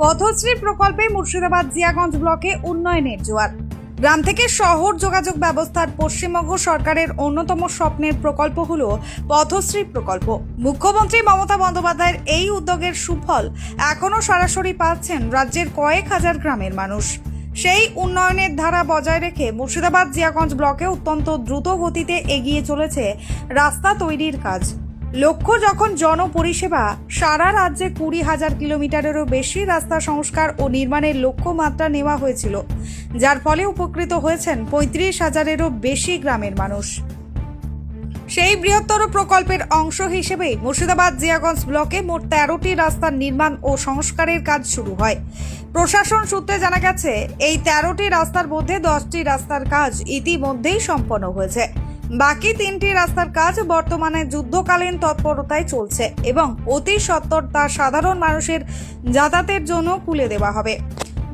পথশ্রী প্রকল্পে মুর্শিদাবাদ জিয়াগঞ্জ ব্লকে উন্নয়নের জোয়ার। গ্রাম থেকে শহর যোগাযোগ ব্যবস্থার পশ্চিমবঙ্গ সরকারের অন্যতম স্বপ্নের প্রকল্প হল পথশ্রী প্রকল্প। মুখ্যমন্ত্রী মমতা বন্দ্যোপাধ্যায়ের এই উদ্যোগের সুফল এখনও সরাসরি পাচ্ছেন রাজ্যের কয়েক হাজার গ্রামের মানুষ। সেই উন্নয়নের ধারা বজায় রেখে মুর্শিদাবাদ জিয়াগঞ্জ ব্লকে অত্যন্ত দ্রুত গতিতে এগিয়ে চলেছে রাস্তা তৈরির কাজ। লক্ষ্য যখন জনপরিষেবা, সারা রাজ্যে কুড়ি হাজার কিলোমিটারেরও বেশি রাস্তা সংস্কার ও নির্মাণের লক্ষ্যমাত্রা নেওয়া হয়েছিল, যার ফলে উপকৃত হয়েছেন পঁয়ত্রিশ হাজারেরও বেশি গ্রামের মানুষ। সেই বৃহত্তর প্রকল্পের অংশ হিসেবে মুর্শিদাবাদ জিয়াগঞ্জ ব্লকে মোট তেরোটি রাস্তার নির্মাণ ও সংস্কারের কাজ শুরু হয়। প্রশাসন সূত্রে জানা গেছে, এই তেরোটি রাস্তার মধ্যে দশটি রাস্তার কাজ ইতিমধ্যেই সম্পন্ন হয়েছে। বাকি তিনটি রাস্তার কাজ বর্তমানে যুদ্ধকালীন তৎপরতায় চলছে এবং অতি সত্বর তা সাধারণ মানুষের যাতায়াতের জন্য খুলে দেওয়া হবে।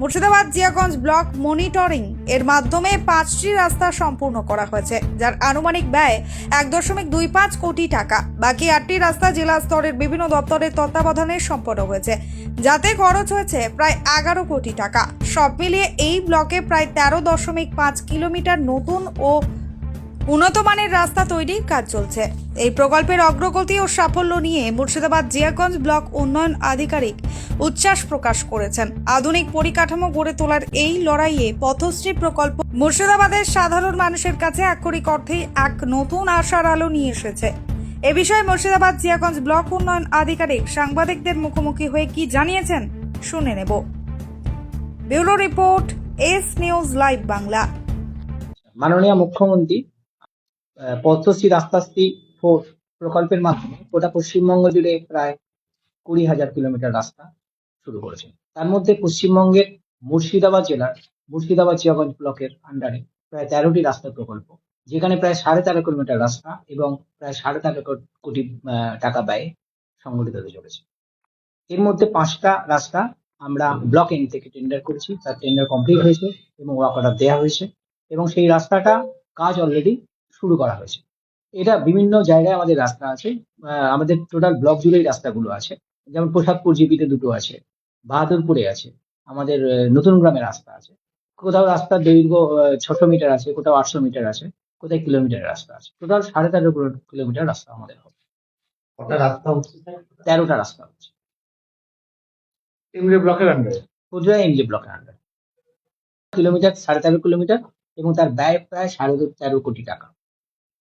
মুর্শিদাবাদ জিয়াগঞ্জ ব্লক মনিটরিং এর মাধ্যমে পাঁচটি রাস্তা সম্পূর্ণ করা হয়েছে, যার আনুমানিক ব্যয় এক দশমিক দুই পাঁচ কোটি টাকা। বাকি আটটি রাস্তা জেলা স্তরের বিভিন্ন দপ্তরের তত্ত্বাবধানে সম্পন্ন হয়েছে, যাতে খরচ হয়েছে প্রায় এগারো কোটি টাকা। সব মিলিয়ে এই ব্লকে প্রায় তেরো দশমিক পাঁচ কিলোমিটার নতুন ও উন্নত মানের রাস্তা তৈরির কাজ চলছে। এই প্রকল্পের অগ্রগতি ও সাফল্য নিয়ে মুর্শিদাবাদ জিয়াগঞ্জ ব্লক উন্নয়ন আধিকারিক উচ্ছ্বাস প্রকাশ করেছেন। আধুনিক পরিকাঠামো গড়ে তোলার এই লড়াইয়ে পথশ্রী প্রকল্প মুর্শিদাবাদের সাধারণ মানুষের কাছে আক্ষরিক অর্থেই এক নতুন আশার আলো নিয়ে এসেছে। এ বিষয়ে মুর্শিদাবাদ জিয়াগঞ্জ ব্লক উন্নয়ন আধিকারিক সাংবাদিকদের মুখোমুখি হয়ে কি জানিয়েছেন শুনে নেব। Bureau report, S news live Bangla. মাননীয় মুখ্যমন্ত্রী পথশ্রী রাস্তাশ্রী ফোর প্রকল্পের মাধ্যমে গোটা পশ্চিমবঙ্গ জুড়ে প্রায় কুড়ি হাজার কিলোমিটার রাস্তা শুরু করেছে। তার মধ্যে পশ্চিমবঙ্গের মুর্শিদাবাদ জেলার মুর্শিদাবাদ জিয়াগঞ্জ ব্লকের আন্ডারে প্রায় তেরোটি রাস্তা প্রকল্প, যেখানে প্রায় সাড়ে তেরো কিলোমিটার রাস্তা এবং প্রায় সাড়ে তেরো কোটি টাকা ব্যয়ে সংগঠিত হতে চলেছে। এর মধ্যে পাঁচটা রাস্তা আমরা ব্লক এন্ড থেকে টেন্ডার করেছি, তার টেন্ডার কমপ্লিট হয়েছে এবং ওয়ার্ক অর্ডার দেওয়া হয়েছে এবং সেই রাস্তাটা কাজ অলরেডি শুরু করা হয়েছে। এটা বিভিন্ন জায়গায় আমাদের রাস্তা আছে। আমাদের টোটাল ব্লক জুড়েই রাস্তাগুলো আছে। যেমন প্রসাদপুর জিপিতে দুটো আছে বাহাদুরপুরে আছে আমাদের নতুন গ্রামে রাস্তা আছে। কোথাও রাস্তার দৈর্ঘ্য ছশো মিটার আছে কোথাও আটশো মিটার আছে কোথায় কিলোমিটার রাস্তা আছে। টোটাল সাড়ে তেরো কিলোমিটার রাস্তা আমাদের হবে। রাস্তা হচ্ছে তেরোটা রাস্তা হচ্ছে। ব্লকের আন্ডারে এমজি ব্লকের আন্ডার কিলোমিটার সাড়ে তেরো কিলোমিটার এবং তার ব্যয় প্রায় সাড়ে তেরো কোটি টাকা।